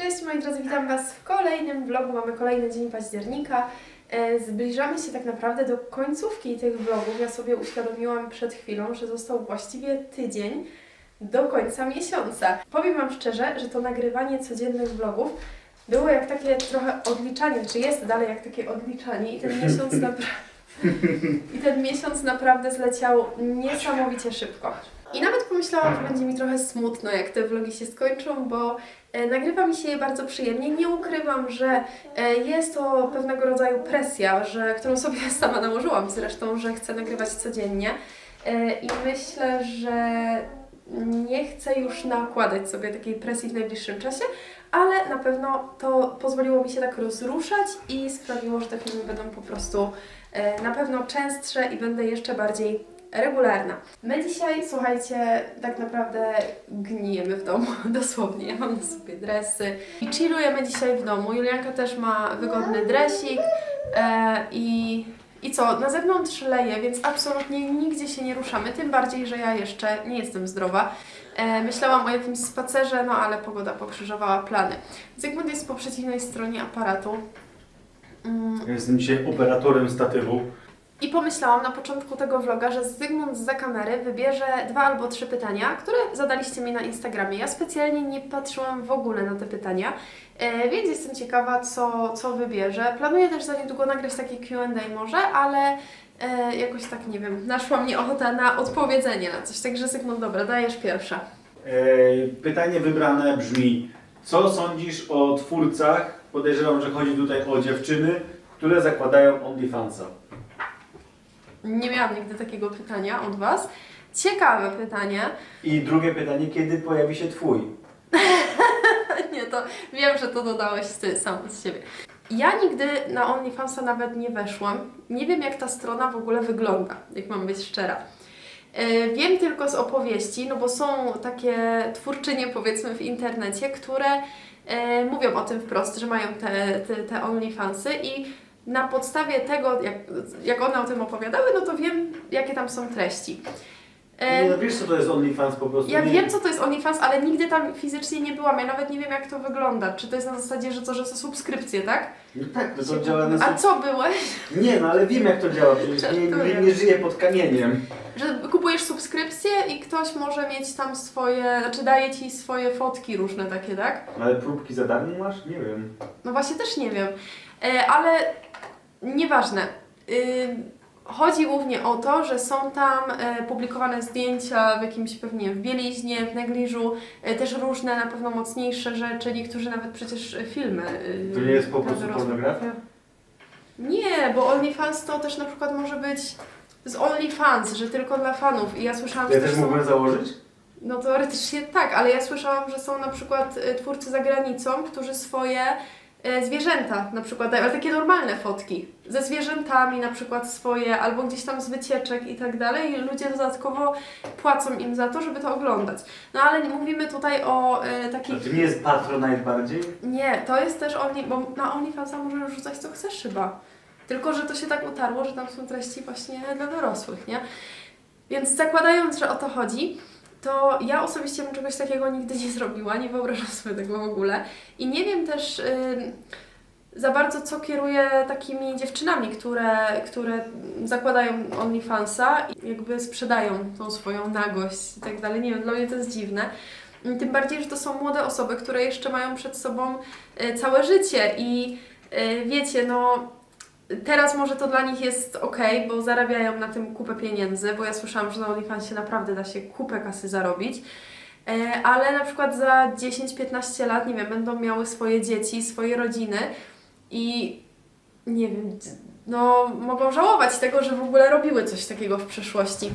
Cześć moi drodzy, witam Was w kolejnym vlogu. Mamy kolejny dzień października. E, Zbliżamy się tak naprawdę do końcówki tych vlogów. Ja sobie uświadomiłam przed chwilą, że został właściwie tydzień do końca miesiąca. Powiem Wam szczerze, że to nagrywanie codziennych vlogów było jak takie trochę odliczanie, czy jest dalej jak takie odliczanie i ten miesiąc naprawdę... I ten miesiąc naprawdę zleciał niesamowicie szybko. I nawet pomyślałam, że będzie mi trochę smutno, jak te vlogi się skończą, bo e, nagrywa mi się je bardzo przyjemnie. Nie ukrywam, że e, jest to pewnego rodzaju presja, że, którą sobie sama nałożyłam zresztą, że chcę nagrywać codziennie. E, I myślę, że nie chcę już nakładać sobie takiej presji w najbliższym czasie, ale na pewno to pozwoliło mi się tak rozruszać i sprawiło, że te filmy będą po prostu na pewno częstsze i będę jeszcze bardziej regularna. My dzisiaj, słuchajcie, tak naprawdę gnijemy w domu, dosłownie. Ja mam na sobie dresy i chillujemy dzisiaj w domu. Julianka też ma wygodny dresik e, i, i co, na zewnątrz leje, więc absolutnie nigdzie się nie ruszamy, tym bardziej, że ja jeszcze nie jestem zdrowa. E, myślałam o jakimś spacerze, no ale pogoda pokrzyżowała plany. Zygmunt jest po przeciwnej stronie aparatu. Mm, Jestem dzisiaj operatorem statywu. I pomyślałam na początku tego vloga, że Zygmunt za kamery wybierze dwa albo trzy pytania, które zadaliście mi na Instagramie. Ja specjalnie nie patrzyłam w ogóle na te pytania, e, więc jestem ciekawa, co, co wybierze. Planuję też za niedługo nagrać takie Q&A może, ale e, jakoś tak, nie wiem, naszła mnie ochota na odpowiedzenie na coś. Także Zygmunt, dobra, dajesz pierwsza. E, Pytanie wybrane brzmi: Co sądzisz o twórcach? Podejrzewam, że chodzi tutaj o dziewczyny, które zakładają OnlyFansa. Nie miałam nigdy takiego pytania od Was. Ciekawe pytanie. I drugie pytanie: Kiedy pojawi się twój? Nie, to wiem, że to dodałeś ty sam z siebie. Ja nigdy na OnlyFansa nawet nie weszłam. Nie wiem, jak ta strona w ogóle wygląda, jak mam być szczera. E, Wiem tylko z opowieści, no bo są takie twórczynie, powiedzmy, w internecie, które e, mówią o tym wprost, że mają te, te, te OnlyFansy i na podstawie tego, jak, jak one o tym opowiadały, no to wiem, jakie tam są treści. E, Nie, no wiesz, co to jest OnlyFans po prostu? ja nie, wiem, co to jest OnlyFans, ale nigdy tam fizycznie nie byłam. Ja nawet nie wiem, jak to wygląda. Czy to jest na zasadzie, że to, że to subskrypcje, tak? No tak, to, to działa na. A co byłeś? Nie, no ale wiem, jak to działa. Przecież nie, nie, nie żyję pod kamieniem. Że kupujesz subskrypcję i ktoś może mieć tam swoje, znaczy daje ci swoje fotki różne takie, tak? Ale próbki za darmo masz? Nie wiem. No właśnie też nie wiem. E, ale nieważne. Y, chodzi głównie o to, że są tam e, publikowane zdjęcia w jakimś pewnie w bieliźnie, w negliżu, e, też różne na pewno mocniejsze rzeczy, niektórzy nawet przecież filmy. y, To nie jest po prostu pornografia? Nie, bo OnlyFans to też na przykład może być z OnlyFans, że tylko dla fanów. I ja słyszałam, ja że też są... mógłbym założyć? No teoretycznie tak, ale ja słyszałam, że są na przykład e, twórcy za granicą, którzy swoje e, zwierzęta na przykład dają, ale takie normalne fotki, ze zwierzętami na przykład swoje, albo gdzieś tam z wycieczek i tak dalej i ludzie dodatkowo płacą im za to, żeby to oglądać. No ale nie mówimy tutaj o e, takich... To nie jest Patronite bardziej? Nie, to jest też Only, bo na OnlyFansa możesz rzucać co chcesz chyba. Tylko, że to się tak utarło, że tam są treści właśnie dla dorosłych, nie? Więc zakładając, że o to chodzi, to ja osobiście bym czegoś takiego nigdy nie zrobiła, nie wyobrażam sobie tego w ogóle. I nie wiem też ym, za bardzo, co kieruje takimi dziewczynami, które, które zakładają OnlyFansa i jakby sprzedają tą swoją nagość i tak dalej. Nie wiem, dla mnie to jest dziwne. Tym bardziej, że to są młode osoby, które jeszcze mają przed sobą e, całe życie i e, wiecie, no teraz może to dla nich jest ok, bo zarabiają na tym kupę pieniędzy, bo ja słyszałam, że na OnlyFansie naprawdę da się kupę kasy zarobić. E, Ale na przykład za 10-15 lat, nie wiem, będą miały swoje dzieci, swoje rodziny i nie wiem, no mogą żałować tego, że w ogóle robiły coś takiego w przeszłości.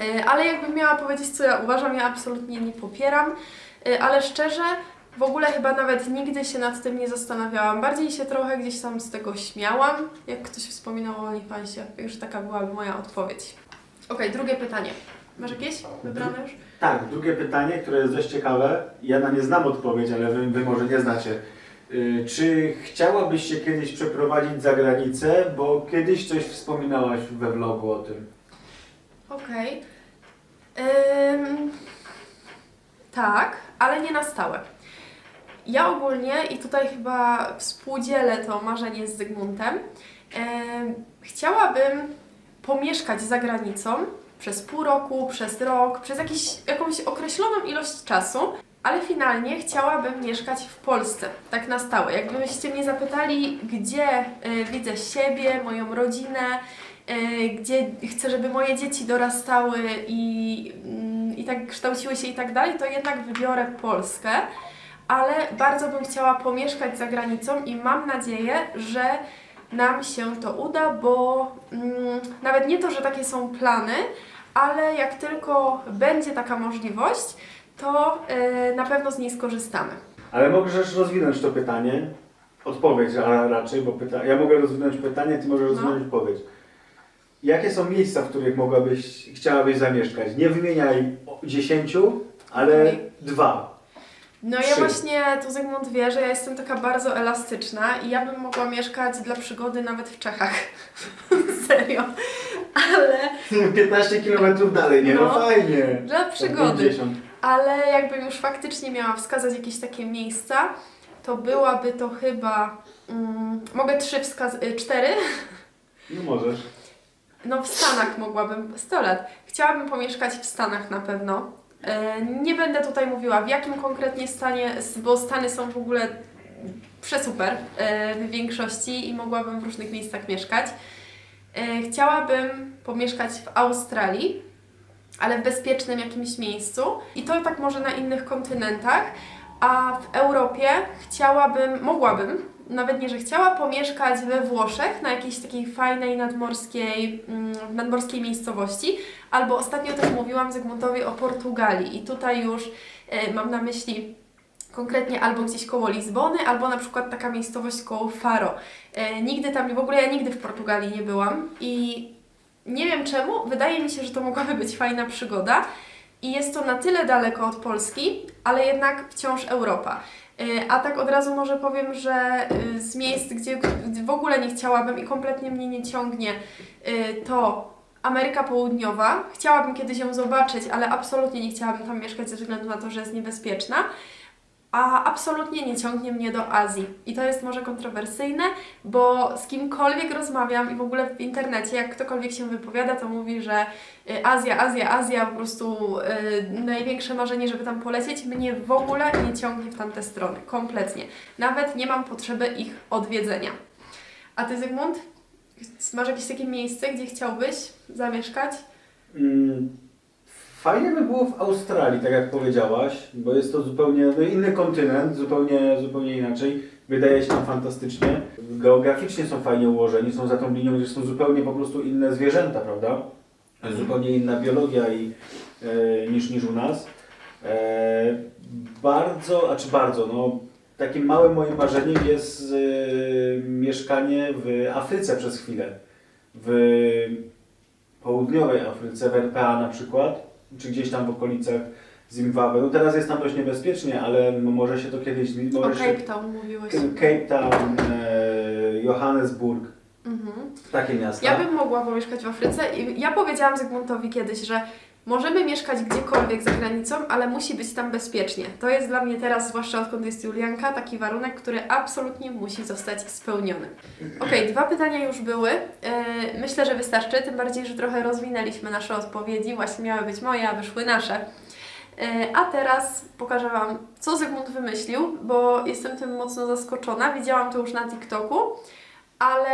E, Ale jakbym miała powiedzieć, co ja uważam, ja absolutnie nie popieram, E, ale szczerze, w ogóle chyba nawet nigdy się nad tym nie zastanawiałam. Bardziej się trochę gdzieś tam z tego śmiałam, jak ktoś wspominał o OnlyFansie. Także taka byłaby moja odpowiedź. Okej, drugie pytanie. Masz jakieś wybrane już? Tak, drugie pytanie, które jest dość ciekawe. Ja na nie znam odpowiedź, ale wy, wy może nie znacie. Y, Czy chciałabyś się kiedyś przeprowadzić za granicę? Bo kiedyś coś wspominałaś we vlogu o tym. Okej. Ym, tak, ale nie na stałe. Ja ogólnie, i tutaj chyba współdzielę to marzenie z Zygmuntem, em, chciałabym pomieszkać za granicą przez pół roku, przez rok, przez jakiś, jakąś określoną ilość czasu, ale finalnie chciałabym mieszkać w Polsce, tak na stałe. Jakbyście mnie zapytali, gdzie y, widzę siebie, moją rodzinę, y, gdzie chcę, żeby moje dzieci dorastały i, mm, i tak kształciły się i tak dalej, to jednak wybiorę Polskę, ale bardzo bym chciała pomieszkać za granicą i mam nadzieję, że nam się to uda, bo mm, nawet nie to, że takie są plany, ale jak tylko będzie taka możliwość, to y, na pewno z niej skorzystamy. Ale możesz rozwinąć to pytanie, odpowiedź a raczej, bo pyta... ja mogę rozwinąć pytanie, ty możesz No. rozwinąć odpowiedź. Jakie są miejsca, w których mogłabyś, chciałabyś zamieszkać? Nie wymieniaj dziesięciu, ale dwa. No ja Trzy. właśnie, tu Zygmunt wie, że ja jestem taka bardzo elastyczna i ja bym mogła mieszkać dla przygody nawet w Czechach. Serio. Ale 15 km dalej, nie? No, No. fajnie. dla To przygody. 50. Ale jakbym już faktycznie miała wskazać jakieś takie miejsca, to byłaby to chyba. Mm, mogę trzy wskazać. Cztery? No możesz. No w Stanach mogłabym. 100 lat. Chciałabym pomieszkać w Stanach na pewno. E, Nie będę tutaj mówiła w jakim konkretnie stanie, bo Stany są w ogóle przesuper e, w większości i mogłabym w różnych miejscach mieszkać. E, Chciałabym pomieszkać w Australii, ale w bezpiecznym jakimś miejscu i to tak może na innych kontynentach, a w Europie chciałabym, mogłabym, nawet nie, że chciała pomieszkać we Włoszech na jakiejś takiej fajnej nadmorskiej, mm, nadmorskiej miejscowości, albo ostatnio też mówiłam Zygmuntowi o Portugalii i tutaj już e, mam na myśli konkretnie albo gdzieś koło Lizbony, albo na przykład taka miejscowość koło Faro. E, nigdy tam, w ogóle ja nigdy w Portugalii nie byłam i nie wiem czemu, wydaje mi się, że to mogłaby być fajna przygoda i jest to na tyle daleko od Polski, ale jednak wciąż Europa. Y, A tak od razu może powiem, że y, z miejsc, gdzie w ogóle nie chciałabym i kompletnie mnie nie ciągnie, y, to Ameryka Południowa. Chciałabym kiedyś ją zobaczyć, ale absolutnie nie chciałabym tam mieszkać ze względu na to, że jest niebezpieczna. A absolutnie nie ciągnie mnie do Azji. I to jest może kontrowersyjne, bo z kimkolwiek rozmawiam i w ogóle w internecie, jak ktokolwiek się wypowiada, to mówi, że y, Azja, Azja, Azja, po prostu y, największe marzenie, żeby tam polecieć. Mnie w ogóle nie ciągnie w tamte strony. Kompletnie. Nawet nie mam potrzeby ich odwiedzenia. A Ty, Zygmunt? Masz jakieś takie miejsce, gdzie chciałbyś zamieszkać? Mm, Fajnie by było w Australii, tak jak powiedziałaś, bo jest to zupełnie no, inny kontynent, zupełnie, zupełnie inaczej. Wydaje się tam fantastycznie. Geograficznie są fajnie ułożeni, są za tą linią, gdzie są zupełnie po prostu inne zwierzęta, prawda? Zupełnie inna biologia i, e, niż, niż u nas. E, bardzo, a czy bardzo, no takim małym moim marzeniem jest e, mieszkanie w Afryce przez chwilę. W południowej Afryce, w RPA na przykład, czy gdzieś tam w okolicach Zimbabwe. No teraz jest tam dość niebezpiecznie, ale może się to kiedyś zmienić. O Cape Town mówiłeś. Cape Town, e, Johannesburg, Mhm. takie miasta. Ja bym mogła pomieszkać w Afryce i ja powiedziałam Zygmuntowi kiedyś, że możemy mieszkać gdziekolwiek za granicą, ale musi być tam bezpiecznie. To jest dla mnie teraz, zwłaszcza odkąd jest Julianka, taki warunek, który absolutnie musi zostać spełniony. Okej, dwa pytania już były. Yy, myślę, że wystarczy, tym bardziej, że trochę rozwinęliśmy nasze odpowiedzi. Właśnie miały być moje, a wyszły nasze. Yy, A teraz pokażę Wam, co Zygmunt wymyślił, bo jestem tym mocno zaskoczona. Widziałam to już na TikToku ale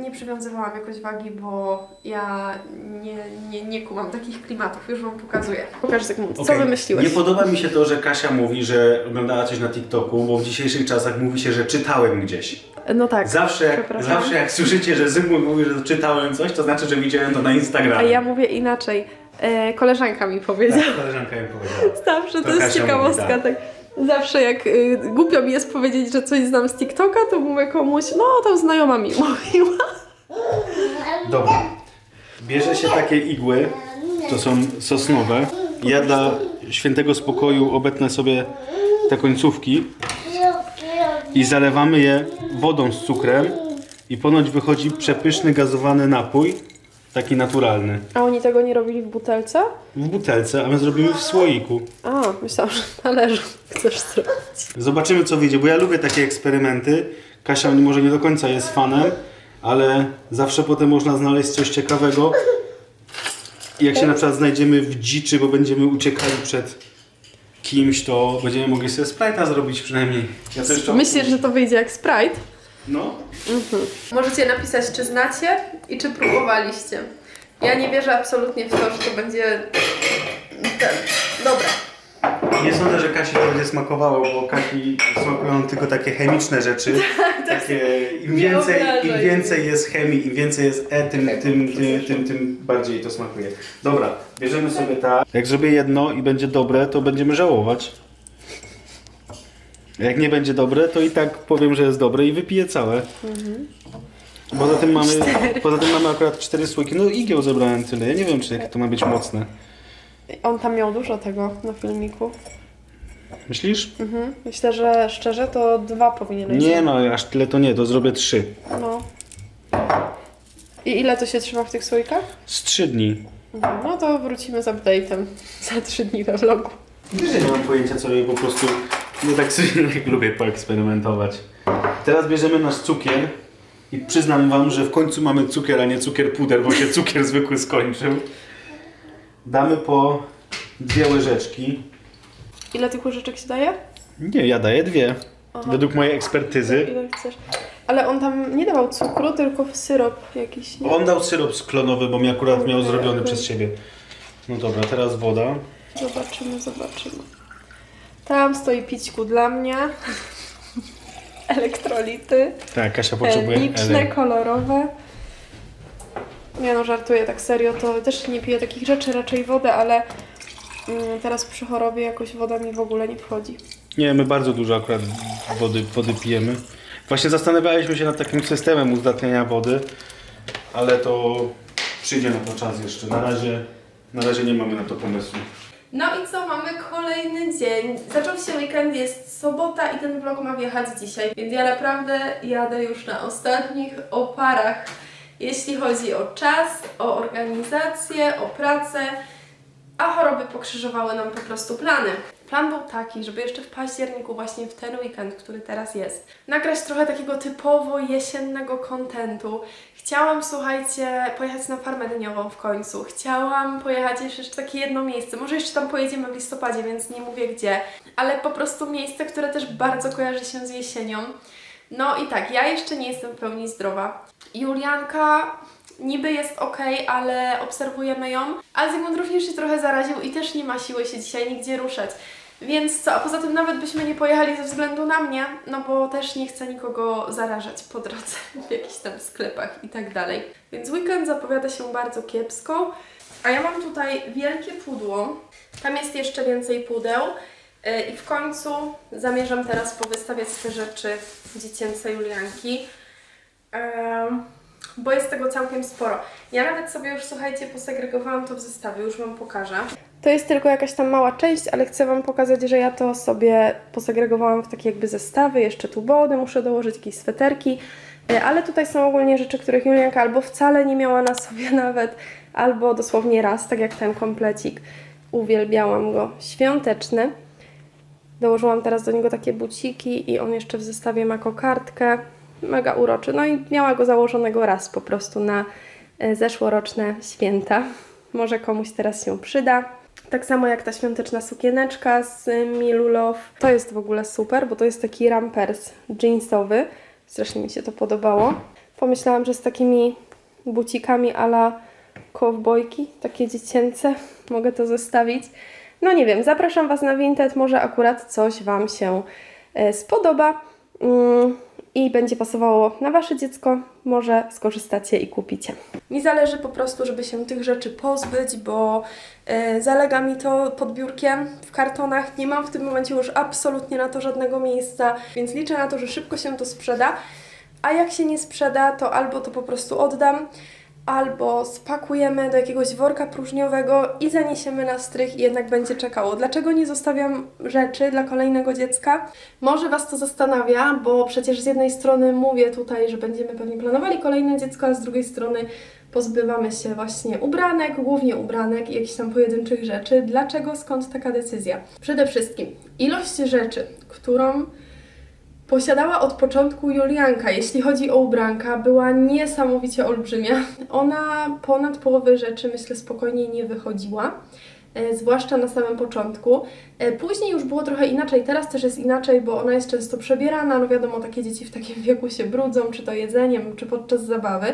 nie przywiązywałam jakoś wagi, bo ja nie, nie, nie kumam takich klimatów. Już Wam pokazuję. Pokaż Zygmunt, co Okej. wymyśliłeś? Nie podoba mi się to, że Kasia mówi, że oglądała coś na TikToku, bo w dzisiejszych czasach mówi się, że czytałem gdzieś. No tak. Zawsze, przepraszam. zawsze jak słyszycie, że Zygmunt mówi, że czytałem coś, to znaczy, że widziałem to na A Instagramie. ja mówię inaczej. E, koleżanka mi powiedziała. Tak, koleżanka mi powiedziała. Zawsze to, To jest Kasia ciekawostka. mówi, tak. Zawsze jak y, głupio mi jest powiedzieć, że coś znam z TikToka, to mówię komuś, no to znajoma mi mówiła. Dobra. Bierze się takie igły, to są sosnowe. Ja dla świętego spokoju obetnę sobie te końcówki i zalewamy je wodą z cukrem i ponoć wychodzi przepyszny gazowany napój. Taki naturalny. A oni tego nie robili w butelce? W butelce, a my zrobimy w słoiku. A, myślałam, że talerzu chcesz zrobić. Zobaczymy co wyjdzie, bo ja lubię takie eksperymenty. Kasia może nie do końca jest fanem, ale zawsze potem można znaleźć coś ciekawego. I jak się na przykład znajdziemy w dziczy, bo będziemy uciekali przed kimś, to będziemy mogli sobie Sprite'a zrobić przynajmniej. Ja to jeszcze Myślisz, że to wyjdzie jak Sprite? No. Możecie napisać, czy znacie i czy próbowaliście. Ja nie wierzę absolutnie w to, że to będzie ten. Dobra. Nie sądzę, że Kasi to będzie smakowało, bo Kasi smakują tylko takie chemiczne rzeczy. Takie, im, więcej, Im więcej jest chemii, im więcej jest E, tym, tym, tym, tym, tym bardziej to smakuje. Dobra, bierzemy sobie tak. Jak zrobię jedno i będzie dobre, to będziemy żałować. Jak nie będzie dobre, to i tak powiem, że jest dobre i wypiję całe. Poza tym, mamy, poza tym mamy akurat cztery słoiki. No igieł zebrałem tyle. Ja nie wiem, czy jakie to ma być mocne. On tam miał dużo tego na filmiku. Myślisz? Mhm. Myślę, że szczerze to dwa powinieneś Nie no, aż tyle to nie, to zrobię trzy. No. I ile to się trzyma w tych słoikach? Z trzy dni. Mhm. No to wrócimy z update'em za trzy dni we vlogu. Wiesz, że nie mam pojęcia, co robię, po prostu no tak sobie lubię poeksperymentować. Teraz bierzemy nasz cukier i przyznam wam, że w końcu mamy cukier, a nie cukier puder, bo się cukier zwykły skończył. Damy po dwie łyżeczki. Ile tych łyżeczek się daje? Nie, ja daję dwie. Aha. Według mojej ekspertyzy. Ile chcesz? Ale on tam nie dawał cukru, tylko w syrop jakiś. Nie? On dał syrop sklonowy, bo mi akurat miał zrobiony przez siebie. No dobra, teraz woda. Zobaczymy, zobaczymy. Tam stoi pićku dla mnie. Elektrolity. Tak, Kasia potrzebuje Liczne, ele. kolorowe. Nie no, żartuję tak serio, to też nie piję takich rzeczy, raczej wodę, ale mm, teraz przy chorobie jakoś woda mi w ogóle nie wchodzi. Nie, my bardzo dużo akurat wody, wody pijemy. Właśnie zastanawialiśmy się nad takim systemem uzdatniania wody, ale to przyjdzie na to czas jeszcze. Na razie, na razie nie mamy na to pomysłu. No i co, mamy kolejny dzień. Zaczął się weekend, jest sobota i ten vlog ma wjechać dzisiaj, więc ja naprawdę jadę już na ostatnich oparach, jeśli chodzi o czas, o organizację, o pracę, a choroby pokrzyżowały nam po prostu plany. Plan był taki, żeby jeszcze w październiku, właśnie w ten weekend, który teraz jest, nagrać trochę takiego typowo jesiennego kontentu. Chciałam, słuchajcie, pojechać na farmę dyniową w końcu. Chciałam pojechać jeszcze takie jedno miejsce. Może jeszcze tam pojedziemy w listopadzie, więc nie mówię gdzie. Ale po prostu miejsce, które też bardzo kojarzy się z jesienią. No i tak, ja jeszcze nie jestem w pełni zdrowa. Julianka niby jest ok, ale obserwujemy ją. A Zygmunt również się trochę zaraził i też nie ma siły się dzisiaj nigdzie ruszać. Więc co, a poza tym nawet byśmy nie pojechali ze względu na mnie, no bo też nie chcę nikogo zarażać po drodze w jakichś tam sklepach i tak dalej. Więc weekend zapowiada się bardzo kiepsko. A ja mam tutaj wielkie pudło. Tam jest jeszcze więcej pudeł. Yy, I w końcu zamierzam teraz powystawiać te rzeczy dziecięce Julianki. Em, bo jest tego całkiem sporo. Ja nawet sobie już, słuchajcie, posegregowałam to w zestawie, już Wam pokażę. To jest tylko jakaś tam mała część, ale chcę Wam pokazać, że ja to sobie posegregowałam w takie jakby zestawy. Jeszcze tu body muszę dołożyć, jakieś sweterki. E, Ale tutaj są ogólnie rzeczy, których Julianka albo wcale nie miała na sobie nawet, albo dosłownie raz, tak jak ten komplecik. Uwielbiałam go. Świąteczny. Dołożyłam teraz do niego takie buciki i on jeszcze w zestawie ma kokardkę. Mega uroczy. No i miała go założonego raz po prostu na e, zeszłoroczne święta. Może komuś teraz się przyda. Tak samo jak ta świąteczna sukieneczka z Milu Love. To jest w ogóle super, bo to jest taki rampers jeansowy. Strasznie mi się to podobało. Pomyślałam, że z takimi bucikami ala kowbojki, takie dziecięce, mogę to zostawić. No nie wiem, zapraszam Was na Vinted, może akurat coś Wam się e, spodoba mm, i będzie pasowało na Wasze dziecko, może skorzystacie i kupicie. Mi zależy po prostu, żeby się tych rzeczy pozbyć, bo e, zalega mi to pod biurkiem w kartonach. Nie mam w tym momencie już absolutnie na to żadnego miejsca, więc liczę na to, że szybko się to sprzeda. A jak się nie sprzeda, to albo to po prostu oddam, albo spakujemy do jakiegoś worka próżniowego i zaniesiemy na strych i jednak będzie czekało. Dlaczego nie zostawiam rzeczy dla kolejnego dziecka? Może Was to zastanawia, bo przecież z jednej strony mówię tutaj, że będziemy pewnie planowali kolejne dziecko, a z drugiej strony pozbywamy się właśnie ubranek, głównie ubranek i jakichś tam pojedynczych rzeczy. Dlaczego, skąd taka decyzja? Przede wszystkim ilość rzeczy, którą posiadała od początku Julianka, jeśli chodzi o ubranka, była niesamowicie olbrzymia. Ona ponad połowę rzeczy, myślę, spokojnie nie wychodziła. E, Zwłaszcza na samym początku. E, Później już było trochę inaczej, teraz też jest inaczej, bo ona jest często przebierana. No wiadomo, takie dzieci w takim wieku się brudzą, czy to jedzeniem, czy podczas zabawy.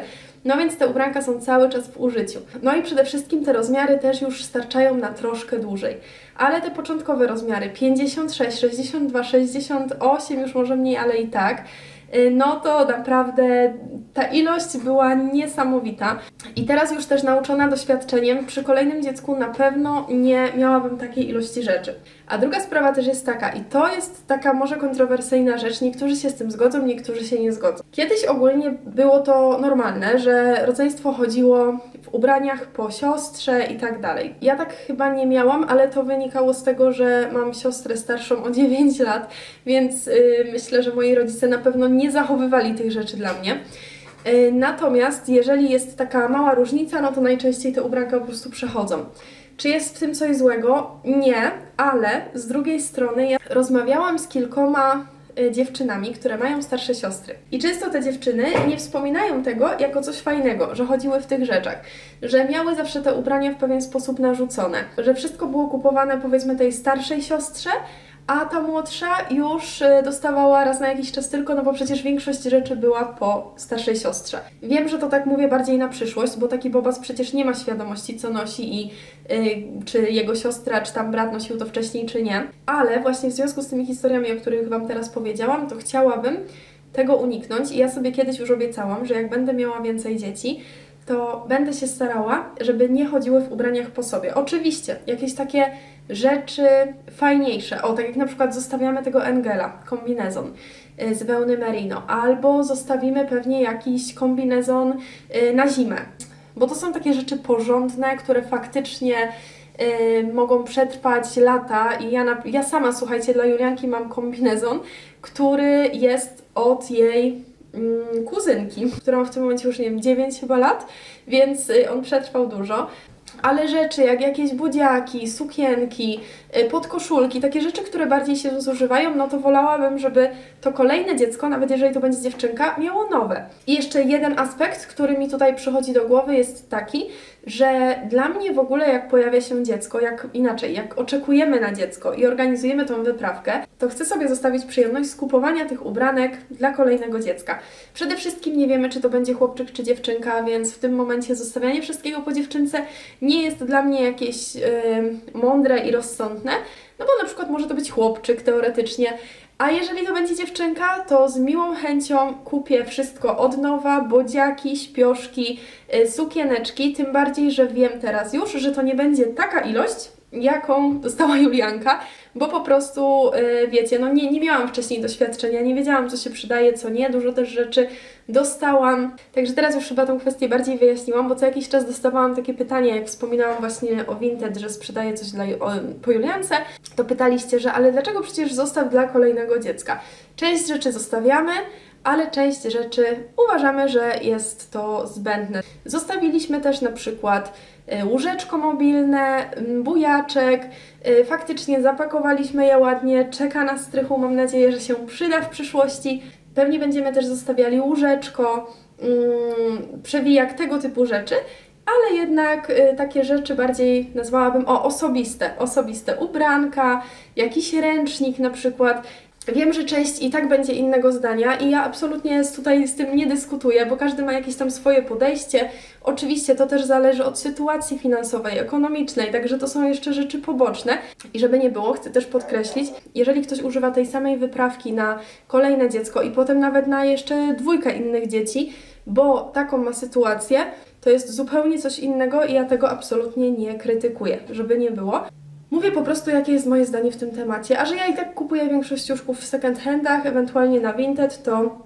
No więc te ubranka są cały czas w użyciu. No i przede wszystkim te rozmiary też już starczają na troszkę dłużej. Ale te początkowe rozmiary 56, 62, 68 już może mniej, ale i tak. Y, No to naprawdę ta ilość była niesamowita. I teraz już też nauczona doświadczeniem, przy kolejnym dziecku na pewno nie miałabym takiej ilości rzeczy. A druga sprawa też jest taka, i to jest taka może kontrowersyjna rzecz, niektórzy się z tym zgodzą, niektórzy się nie zgodzą. Kiedyś ogólnie było to normalne, że rodzeństwo chodziło w ubraniach po siostrze i tak dalej. Ja tak chyba nie miałam, ale to wynikało z tego, że mam siostrę starszą o 9 lat, więc yy, myślę, że moi rodzice na pewno nie zachowywali tych rzeczy dla mnie. Yy, Natomiast jeżeli jest taka mała różnica, no to najczęściej te ubranka po prostu przechodzą. Czy jest w tym coś złego? Nie, ale z drugiej strony ja rozmawiałam z kilkoma y, dziewczynami, które mają starsze siostry. I często te dziewczyny nie wspominają tego jako coś fajnego, że chodziły w tych rzeczach, że miały zawsze te ubrania w pewien sposób narzucone, że wszystko było kupowane powiedzmy tej starszej siostrze, a ta młodsza już y, dostawała raz na jakiś czas tylko, no bo przecież większość rzeczy była po starszej siostrze. Wiem, że to tak mówię bardziej na przyszłość, bo taki Bobas przecież nie ma świadomości, co nosi i y, czy jego siostra, czy tam brat nosił to wcześniej, czy nie. Ale właśnie w związku z tymi historiami, o których Wam teraz powiedziałam, to chciałabym tego uniknąć i ja sobie kiedyś już obiecałam, że jak będę miała więcej dzieci, to będę się starała, żeby nie chodziły w ubraniach po sobie. Oczywiście, jakieś takie rzeczy fajniejsze. O, tak jak na przykład zostawiamy tego Engela, kombinezon y, z wełny merino, albo zostawimy pewnie jakiś kombinezon y, na zimę. Bo to są takie rzeczy porządne, które faktycznie y, mogą przetrwać lata i ja, na, ja sama, słuchajcie, dla Julianki mam kombinezon, który jest od jej mm, kuzynki, która ma w tym momencie już, nie wiem, 9 chyba lat, więc on przetrwał dużo. Ale rzeczy jak jakieś budziaki, sukienki, podkoszulki, takie rzeczy, które bardziej się zużywają, no to wolałabym, żeby to kolejne dziecko, nawet jeżeli to będzie dziewczynka, miało nowe. I jeszcze jeden aspekt, który mi tutaj przychodzi do głowy jest taki, że dla mnie w ogóle jak pojawia się dziecko, jak inaczej, jak oczekujemy na dziecko i organizujemy tą wyprawkę, to chcę sobie zostawić przyjemność skupowania tych ubranek dla kolejnego dziecka. Przede wszystkim nie wiemy, czy to będzie chłopczyk czy dziewczynka, więc w tym momencie zostawianie wszystkiego po dziewczynce nie jest dla mnie jakieś yy, mądre i rozsądne, no bo na przykład może to być chłopczyk teoretycznie, a jeżeli to będzie dziewczynka, to z miłą chęcią kupię wszystko od nowa, bodziaki, śpioszki, y, sukieneczki, tym bardziej, że wiem teraz już, że to nie będzie taka ilość, jaką dostała Julianka, bo po prostu, y, wiecie, no nie, nie miałam wcześniej doświadczenia, nie wiedziałam, co się przydaje, co nie, dużo też rzeczy dostałam. Także teraz już chyba tą kwestię bardziej wyjaśniłam, bo co jakiś czas dostawałam takie pytanie, jak wspominałam właśnie o Vinted, że sprzedaję coś dla, o, po Juliance, to pytaliście, że ale dlaczego przecież zostaw dla kolejnego dziecka? Część rzeczy zostawiamy, ale część rzeczy uważamy, że jest to zbędne. Zostawiliśmy też na przykład y, łóżeczko mobilne, bujaczek, y, faktycznie zapakowaliśmy je ładnie, czeka na strychu, mam nadzieję, że się przyda w przyszłości. Pewnie będziemy też zostawiali łóżeczko, mm, przewijak, tego typu rzeczy, ale jednak y, takie rzeczy bardziej nazwałabym o osobiste, osobiste ubranka, jakiś ręcznik na przykład. Wiem, że część i tak będzie innego zdania i ja absolutnie tutaj z tym nie dyskutuję, bo każdy ma jakieś tam swoje podejście. Oczywiście to też zależy od sytuacji finansowej, ekonomicznej, także to są jeszcze rzeczy poboczne. I żeby nie było, chcę też podkreślić, jeżeli ktoś używa tej samej wyprawki na kolejne dziecko i potem nawet na jeszcze dwójkę innych dzieci, bo taką ma sytuację, to jest zupełnie coś innego i ja tego absolutnie nie krytykuję, żeby nie było. Mówię po prostu, jakie jest moje zdanie w tym temacie, a że ja i tak kupuję większość ciuszków w second handach, ewentualnie na Vinted, to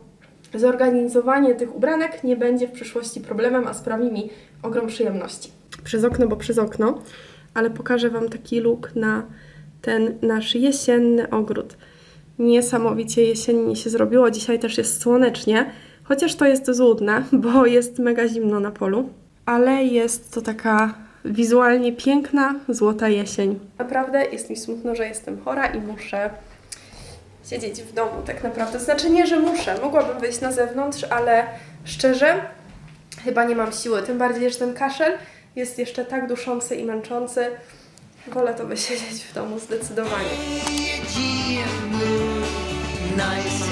zorganizowanie tych ubranek nie będzie w przyszłości problemem, a sprawi mi ogrom przyjemności. Przez okno, bo przez okno, ale pokażę Wam taki look na ten nasz jesienny ogród. Niesamowicie jesiennie się zrobiło, dzisiaj też jest słonecznie, chociaż to jest złudne, bo jest mega zimno na polu. ale jest to taka wizualnie piękna, złota jesień. Naprawdę jest mi smutno, że jestem chora i muszę siedzieć w domu tak naprawdę. Znaczy nie, że muszę, mogłabym wyjść na zewnątrz, ale szczerze chyba nie mam siły. Tym bardziej, że ten kaszel jest jeszcze tak duszący i męczący. Wolę to wysiedzieć w domu zdecydowanie. Nice